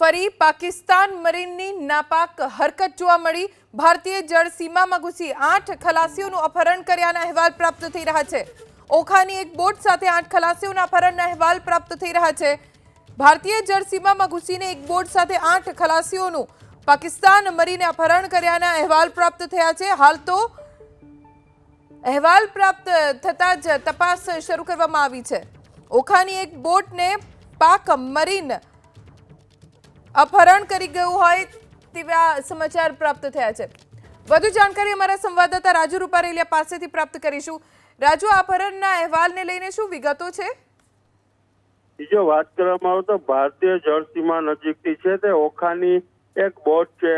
ફરી પાકિસ્તાન મરીનની નાપાક હરકત જોવા મળી. ભારતીય જળ સીમામાં ઘૂસી આઠ ખલાસીઓનું અપહરણ કર્યાના અહેવાલ પ્રાપ્ત થઈ રહ્યા છે. ઓખાની એક બોટ સાથે આઠ ખલાસીઓના અપહરણના અહેવાલ પ્રાપ્ત થઈ રહ્યા છે. ભારતીય જળ સીમામાં ઘૂસીને એક બોટ સાથે આઠ ખલાસીઓનું પાકિસ્તાન મરીને અપહરણ કર્યાના અહેવાલ પ્રાપ્ત થયા છે. હાલ તો અહેવાલ પ્રાપ્ત થતાં જ તપાસ શરૂ કરવામાં આવી છે. ઓખાની એક બોટને પાક મરીન અપહરણ કરી ગયું હોય તેવા સમાચાર પ્રાપ્ત થયા છે. વધુ જાણકારી અમારા સંવાદદાતા રાજુ રૂપારેલિયા પાસેથી પ્રાપ્ત કરીશું. રાજુ, અપહરણના અહેવાલને લઈને શું વિગતો છે? બીજો વાત કરવામાં આવે તો ભારતીય જળસીમા નજીકથી છે તે ઓખાની એક બોટ છે.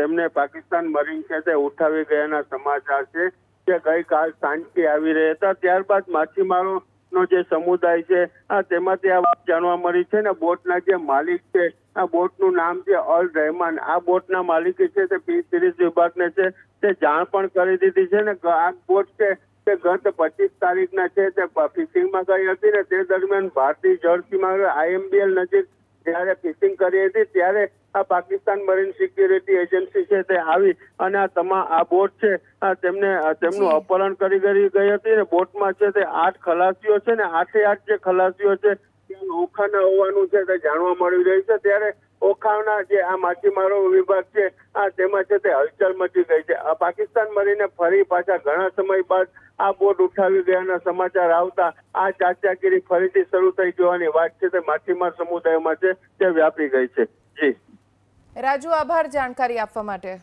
તેમને પાકિસ્તાન મરીન છે તે ઉઠાવી ગયાના સમાચાર છે કે ગઈકાલ સાંજથી આવી રહ્યા હતા. ત્યારબાદ માછીમારો નો જે સમુદાય છે, આ તેમાંથી આ વાત જાણવા મળી છે ને, બોટના જે માલિક છે આ બોટનું નામ છે અલ રહેમાન. આ બોટના માલિકે છે તે ફિશરીઝ વિભાગને છે તે જાણ પણ કરી દીધી છે ને આ બોટ છે તે ગત પચીસ તારીખના છે તે ફિશિંગમાં ગઈ હતી ને તે દરમિયાન ભારતીય જળસીમાં આઈએમબીએલ નજીક જ્યારે ફિશિંગ કરી હતી ત્યારે આ પાકિસ્તાન મરીન સિક્યુરિટી એજન્સી છે તે આવી અને આ તમામ આ બોટ છે આ તેમને તેમનું અપહરણ કરી ગઈ હતી ને બોટમાં છે તે આઠ ખલાસીઓ છે ને આઠે આઠ જે ખલાસીઓ છે ઓખાના હોવાનું છે તે જાણવા મળી રહ્યું છે. ત્યારે ઓખાના જે આ માછીમારો વિભાગ છે, આ તેમાં છે તે હલચલ મચી ગઈ છે. પાકિસ્તાન મળીને ફરી પાછા ઘણા સમય બાદ આ બોટ ઉઠાવી ગયાના સમાચાર આવતા આ ચાચાગીરી ફરીથી શરૂ થઈ જવાની વાત છે તે માછીમાર સમુદાયમાં છે તે વ્યાપી ગઈ છે. જી. રાજુ, આભાર જાણકારી આપવા માટે.